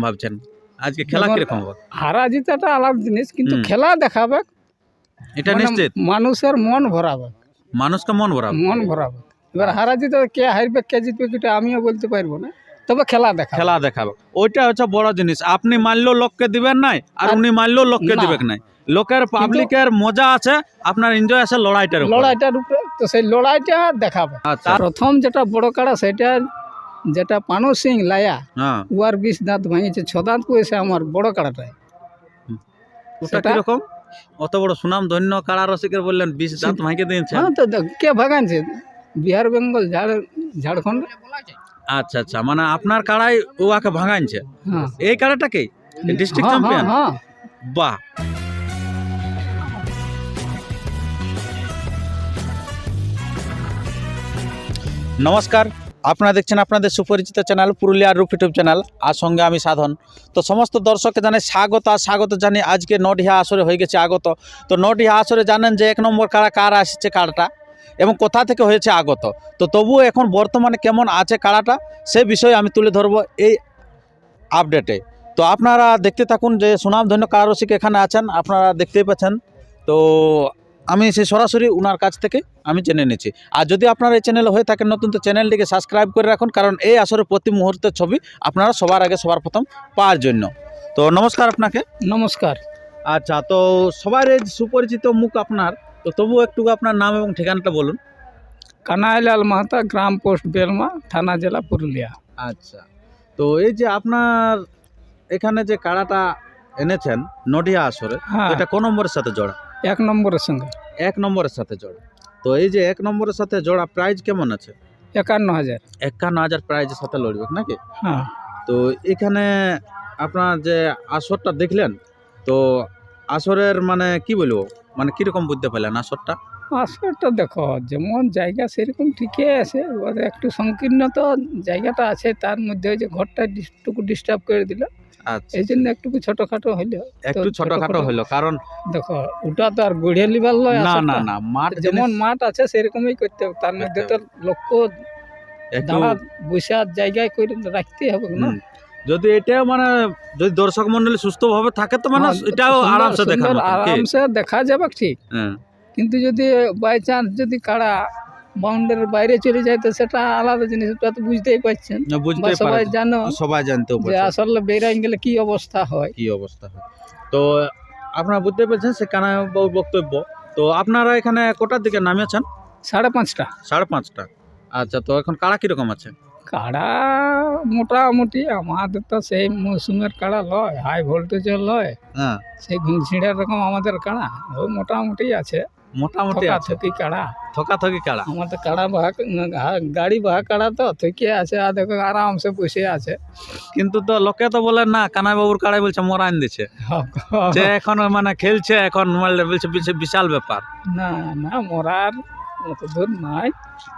ভাবছেন? আজকে খেলা কীরকম হবে? হারা জিতাটা আলাদা জিনিস কিন্তু খেলা দেখাবে। এটা মানে নিশ্চিত? মানুষের মন ভরাবে। মানুষকে মন ভরাবে? মন ভরাবে। এবার হারা জিতে কে হারবে কে জিতবে কিটা আমিও বলতে পারব না। তবে খেলা দেখা খেলা দেখাবে। ওইটা হচ্ছে বড় জিনিস। আপনি মারলেও লোককে দিবেন নাই আর উনি মারলেও লোককে দিবেন নাই। লোকের পাবলিকের মজা আছে আপনার এনজয় আছে লড়াইটার। লড়াইটার উপরে। তো সেই লড়াইটা দেখাবে। আচ্ছা। প্রথম যেটা বড় কাড়া সেটা যেটা পানু সিং লায়া হ্যাঁ। উয়ার বিষ দাঁত ভাঙিয়েছে ছ দাঁত পয়সা আমার বড় কাড়াটায়। ওটা কীরকম? অত বড় সুনাম ধন্য কাড়া রসিকের বললেন বিষ দাঁত ভাঙে দিয়েছে। হ্যাঁ তো কে ভাগানছে বিহার বেঙ্গল ঝাড় ঝাড়খণ্ড? আচ্ছা আচ্ছা মানে আপনার কাড়াই ওয়াকে ভাঙাইছে। হ্যাঁ। এই কাড়াটা কি? ডিস্ট্রিক্ট চ্যাম্পিয়ন বাহ। নমস্কার। আপনারা দেখছেন আপনাদের সুপরিচিত চ্যানেল পুরুলিয়ার রূপ ইউটিউব চ্যানেল। আর সঙ্গে আমি সাধন। তো সমস্ত দর্শককে জানাই স্বাগত, আর স্বাগত জানি আজকে নডিহা আসরে হয়ে গেছে আগত। তো নডিহা আসরে জানেন যে এক নম্বর কারা, কার আসছে কারাটা এবং কোথা থেকে হয়েছে আগত। তো তবুও এখন বর্তমানে কেমন আছে কারাটা সে বিষয়ে আমি তুলে ধরবো এই আপডেটে। তো আপনারা দেখতে থাকুন যে সুনামধন্য কারসিক এখানে আছেন, আপনারা দেখতেই পাচ্ছেন। তো আমি সে সরাসরি ওনার কাছ থেকে আমি জেনে নিচ্ছি। আর যদি আপনার এই চ্যানেল হয়ে থাকেন নতুন তো চ্যানেলটিকে সাবস্ক্রাইব করে রাখুন কারণ এই আসরে প্রতি মুহূর্তের ছবি আপনারা সবার আগে সবার প্রথম পাওয়ার জন্য। তো নমস্কার আপনাকে। নমস্কার। আচ্ছা তো সবার এই সুপরিচিত মুখ আপনার তো তবুও একটু আপনার নাম এবং ঠিকানাটা বলুন। কানাইলাল মাহাতা গ্রাম পোস্ট বেলমা থানা জেলা পুরুলিয়া। আচ্ছা তো এই যে আপনার এখানে যে কাড়াটা এনেছেন নডিয়া আসরে হ্যাঁ। এটা কোন নম্বরের সাথে জোড়া? এক নম্বরের সঙ্গে। এক নম্বরের সাথে জোড়া। তো এই যে এক নম্বরের সাথে জোড়া প্রাইজ কেমন আছে? একান্ন হাজার। একান্ন হাজার প্রাইজের সাথে লড়বে নাকি? হ্যাঁ। তো এখানে আপনার যে আসরটা দেখলেন তো আসরের মানে কি বলব? মানে কীরকম বুঝতে পারলেন আসরটা? আসরটা দেখো যেমন জায়গা সেরকম ঠিকই আছে একটু সংকীর্ণ তো জায়গাটা আছে তার মধ্যে ওই যে ঘরটা একটু ডিস্টার্ব করে দিল। এই জন্য একটু ছোটখাটো হইল একটু ছোটখাটো হলো কারণ দেখো ওটা তো আর গড়িয়ে লিবার লয় না না না মাঠ যেমন মাঠ আছে সেরকমই করতে হবে। তার মধ্যে তো লক্ষ্য দাঁড়া বসার জায়গায় করে রাখতেই হবে না? যদি এটাও মানে যদি দর্শক মন্ডলী সুস্থভাবে থাকে তো মানে এটাও আরামসে দেখা আরামসে দেখা যাবে ঠিক। হ্যাঁ। কিন্তু যদি বাই চান্স যদি কারা বাউন্ডারির বাইরে চলে যায় তো সেটা আলাদা জিনিস ওটা তো বুঝতেই পারছেন। বুঝতে সবাই জানো সবাই জানতেও যে আসলে বেরাই গেলে কি অবস্থা হয়। কি অবস্থা হয়। তো আপনারা বুঝতে পেরেছেন সে কানাবাবুর বক্তব্য। তো আপনারা এখানে কোটার দিকে নামিয়েছেন? সাড়ে পাঁচটা। সাড়ে পাঁচটা। আচ্ছা তো এখন কাড়া কীরকম আছে? কাড়া মোটামুটি আমাদের তো সেই মৌসুমের কাড়া লয় হাই ভোল্টেজের লয়। হ্যাঁ। সেই ঘুমছিড়ের রকম আমাদের কাড়া ওই মোটামুটি আছে। মোটামুটি আছে। থকি কাড়া। থকাথকি কাড়া। আমাদের কাড়া বাহা গাড়ি বাহা কাড়া তো থেকে আছে আর দেখো আরামসে বসে আছে। কিন্তু তো লোকে তো বলে না কানাই বাবুর কাড়াই বলছে মরাইন দিছে। যে এখন মানে খেলছে এখন বলছে বলছে বিশাল ব্যাপার। না না মরার অত দূর নাই।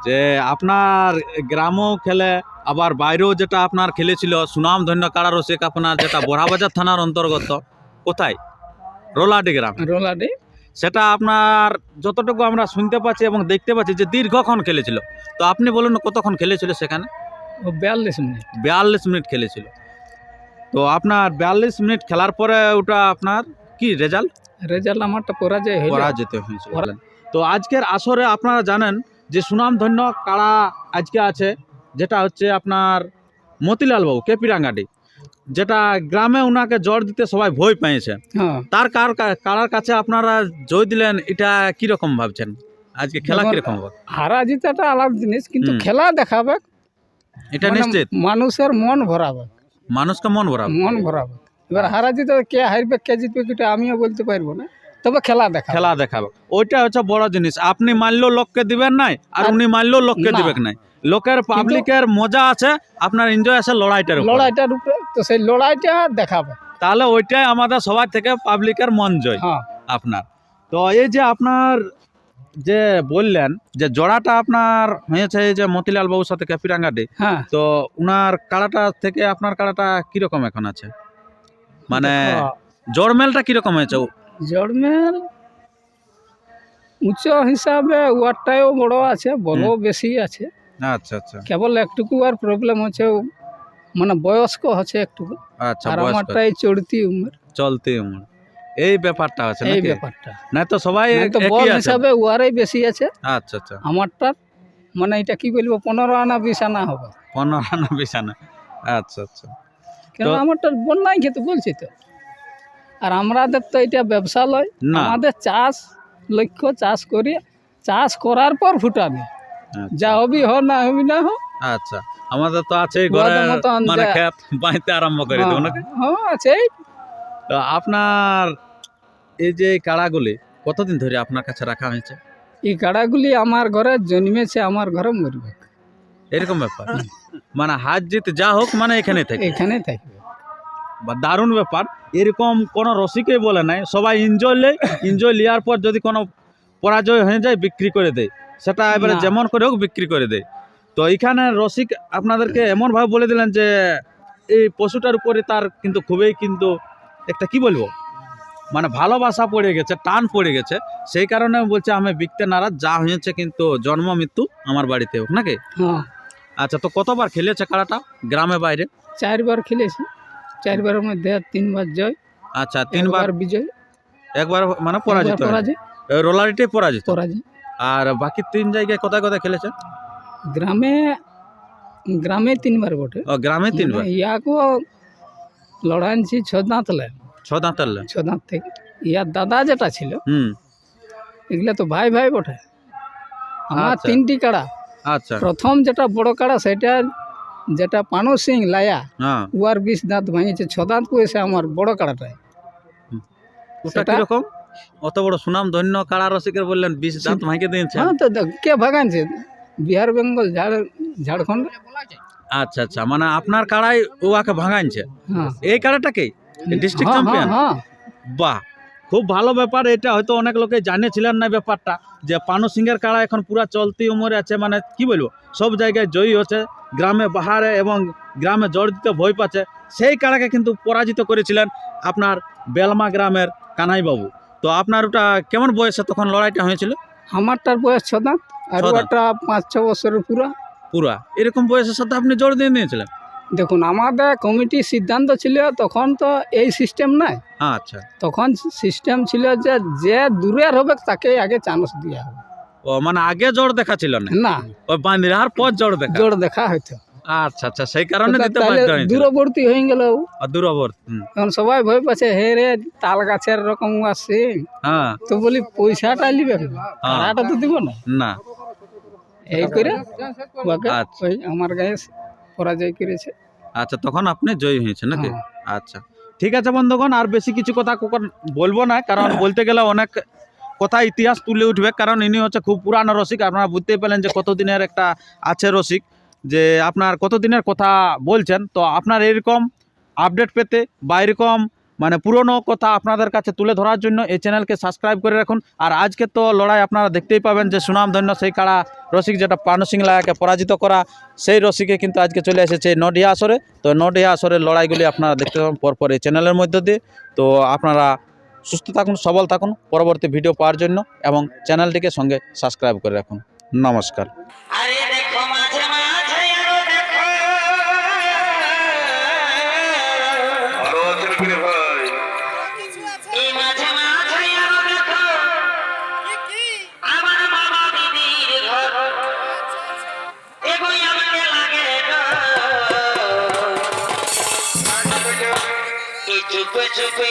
যে আপনার গ্রামও খেলে আবার বাইরেও যেটা আপনার খেলেছিল সুনাম ধন্য কাড়া রসিক আপনার যেটা বড়াবাজার থানার অন্তর্গত কোথায়? রোলাডি গ্রাম। রোলাডে? সেটা আপনার যতটুকু আমরা শুনতে পাচ্ছি এবং দেখতে পাচ্ছি যে দীর্ঘক্ষণ খেলেছিল। তো আপনি বলুন কতক্ষণ খেলেছিল সেখানে? বিয়াল্লিশ মিনিট। বিয়াল্লিশ মিনিট খেলেছিল। তো আপনার বিয়াল্লিশ মিনিট খেলার পরে ওটা আপনার কি রেজাল্ট? রেজাল্ট আমারটা পরাজয় পরাজিত হয়েছিল। তো আজকের আসরে আপনারা জানেন যে সুনামধন্য কাড়া আজকে আছে যেটা হচ্ছে আপনার মতিলাল বাবু কেপিরাঙ্গাটি যেটা গ্রামে ওনাকে জ্বর দিতে সবাই ভয় পেয়েছে। হ্যাঁ। তার কার কাড়ার কাছে আপনারা জয় দিলেন এটা কীরকম ভাবছেন? আজকে খেলা কীরকম হবে? হারা জিতাটা আলাদা জিনিস কিন্তু খেলা দেখাবে। এটা মানে নিশ্চিত? মানুষের মন ভরাবে। মানুষকে মন ভরাবে। মন ভরাবে। এবার হারা জিতে কে হারবে কে জিতবে কিটা আমিও বলতে পারব না। তবে খেলা দেখা খেলা দেখাবে। ওইটা হচ্ছে বড় জিনিস। আপনি মারলেও লোককে দিবেন নাই আর উনি মারলেও লোককে। দিবেন নাই। লোকের পাবলিকের মজা আছে আপনার এনজয় আছে লড়াইটার লড়াইটার উপরে তো সেই লড়াইটা দেখাবে। তাহলে ওইটাই আমাদের সবার থেকে পাবলিকের মন জয় হ্যাঁ। আপনার। তো এই যে আপনার যে বললেন যে জোড়াটা আপনার হয়েছে এই যে মতিলাল বাবুর সাথে ক্যাপিরাঙ্গাটি হ্যাঁ। তো উনার কাড়াটা থেকে আপনার কাড়াটা কীরকম এখন আছে? মানে জড়মেলটা কীরকম হয়েছে? জড়মেল উচ্চ হিসাবে ওয়ারটাও বড় আছে বড় বেশি আছে। আচ্ছা আচ্ছা। কেবল একটুকু আর প্রবলেম হচ্ছে মানে বয়স্ক হচ্ছে একটু আচ্ছা আর আমারটাই চড়তি উমের। চলতি উমর। এই ব্যাপারটা আছে এই ব্যাপারটা। না তো সবাই তো বল হিসাবে উয়ারাই বেশি আছে। আচ্ছা আচ্ছা। আমারটার মানে এটা কি বলব পনেরো আনা বিশ আনা হবে। পনেরো আনা বিছানা আচ্ছা আচ্ছা। কেন আমারটার বন্যাই খেতে বলছি তো। আর আমাদের তো এটা ব্যবসা লয় আমাদের চাষ লক্ষ্য চাষ করি। চাষ করার পর ফুটানি। যা হবি হ না হবি না হোক আচ্ছা আমাদের তো আছে ঘরে মানে ক্ষেত বাঁধতে আরম্ভ করে দেবো নাকি? হ্যাঁ আছে তো আপনার এই যে কাড়াগুলি কতদিন ধরে আপনার কাছে রাখা হয়েছে? এই কাড়াগুলি আমার ঘরে জন্মেছে আমার ঘরে মরবে। এরকম ব্যাপার? মানে হাত জিত যা হোক মানে এখানে থাকে। এখানে থাকবে বা দারুণ ব্যাপার। এরকম কোনো রসিকই বলে নাই। সবাই এনজয় নেয় এনজয় নেওয়ার পর যদি কোনো পরাজয় হয়ে যায় বিক্রি করে দেয়। সেটা এবারে যেমন করে হোক বিক্রি করে দেয়। তো এখানে রসিক আপনাদেরকে এমনভাবে বলে দিলেন যে এই পশুটার উপরে তার কিন্তু খুবই কিন্তু একটা কি বলব? মানে ভালোবাসা পড়ে গেছে টান পড়ে গেছে। সেই কারণে বলছে আমি বিকতে নারাজ যা হয়েছে কিন্তু জন্ম মৃত্যু আমার বাড়িতে হোক নাকি? হ্যাঁ। আচ্ছা তো কতবার খেলেছে কাড়াটা গ্রামে বাইরে? চারবার খেলেছি। চারবারের মধ্যে তিনবার জয় আচ্ছা তিনবার বিজয়। একবার মানে পরাজিত পরাজয় রোলারিটাই পরাজিত। পরাজয় আর বাকি তিন জায়গায় কোথায় কোথায় খেলেছে? গ্রামে গ্রামে তিনবার বটে। ও গ্রামে তিনবার? মানে ইয়াকো লড়াইছি ছ দাঁতলে ছ দাঁতাল্লা ছ দাঁত থেকে। ইয়ার দাদা যেটা ছিল হুম। এগুলা তো ভাই ভাই বটে। আমার আচ্ছা। তিনটি কাড়া। আচ্ছা। প্রথম যেটা বড় কাড়া সেটা যেটা পানু সিং লায়া হ্যাঁ। উয়ার বিষ দাঁত ভাঙিয়েছে। ছ দাঁত পয়সা আমার বড় কাড়াটায়। ওটা কীরকম? অত বড় সুনাম ধন্য কাড়া রসিকের বললেন বিষ দাঁত ভাঙে দিয়েছে হ্যাঁ তো কে ভাগানছে বিহার বেঙ্গল ঝাড় ঝাড়খণ্ড? আচ্ছা আচ্ছা মানে আপনার কাড়াই ওয়াকে ভাঙাইছে। হ্যাঁ। এই কাড়াটাকে ডিস্ট্রিক্ট হ্যাঁ, চ্যাম্পিয়ন হ্যাঁ, বাহ খুব ভালো ব্যাপার এটা হয়তো অনেক লোকে জানেছিলেন না ব্যাপারটা যে পানু সিংহের কাড়া এখন পুরা চলতি উমরে আছে মানে কি বলব সব জায়গায় জয়ী হচ্ছে গ্রামে বাহারে এবং গ্রামে জড় দিতে ভয় পাচ্ছে সেই কাড়াকে কিন্তু পরাজিত করেছিলেন আপনার বেলমা গ্রামের কানাইবাবু। তো আপনার ওটা কেমন বয়সে তখন লড়াইটা হয়েছিল? আমারটার বয়স ছ দাঁত আর ওটা পাঁচ ছ বছরের পুরা। পুরা। এরকম বয়সের সাথে আপনি জোর দিয়ে নিয়েছিলেন? দেখুন আমাদের কমিটির সিদ্ধান্ত ছিল তখন তো এই সিস্টেম নাই। আচ্ছা। তখন সিস্টেম ছিল যে যে দূরের হবে তাকে আগে চান্স দেওয়া হবে। ও মানে আগে জোর দেখা ছিল না। না ওই বাঁধিরার পর জোর দেখা। জোর দেখা হয়তো। আচ্ছা আচ্ছা সেই কারণে দিতে বাধ্য হয়েছিল। দূরবর্তী হয়ে গেল আর দূরবর্তী এখন সবাই ভয় পাচ্ছে হে রে তাল গাছের রকম আছে হ্যাঁ। তো বলি পয়সাটা নিবে টাকাটা তো দিব না। না। এই করে আচ্ছা। আমার গায়ে পরাজয় করেছে। আচ্ছা তখন আপনি জয়ী হয়েছেন নাকি? হ্যাঁ। আচ্ছা। ঠিক আছে বন্ধুগণ আর বেশি কিছু কথা বলব না কারণ বলতে গেলে অনেক কথা ইতিহাস তুলে উঠবে কারণ ইনি হচ্ছে খুব পুরানো রসিক আপনারা বুঝতেই পেলেন যে কতদিনের একটা আছে রসিক। যে আপনার কতদিনের কথা বলছেন, তো আপনার এরকম আপডেট পেতে বা এরকম মানে পুরনো কথা আপনাদের কাছে তুলে ধরার জন্য এই চ্যানেলকে সাবস্ক্রাইব করে রাখুন। আর আজকে তো লড়াই আপনারা দেখতেই পাবেন যে সুনামধন্য সেই কাড়া রসিক যেটা পানু সিং লায়াকে পরাজিত করা, সেই রসিকে কিন্তু আজকে চলে এসেছে নডিয়া আসরে। তো নডিয়া আসরের লড়াইগুলি আপনারা দেখতে পাবেন পরপর এই চ্যানেলের মধ্যে দিয়ে। তো আপনারা সুস্থ থাকুন, সবল থাকুন, পরবর্তী ভিডিও পাওয়ার জন্য এবং চ্যানেলটিকে সঙ্গে সাবস্ক্রাইব করে রাখুন। নমস্কার। এই চুপে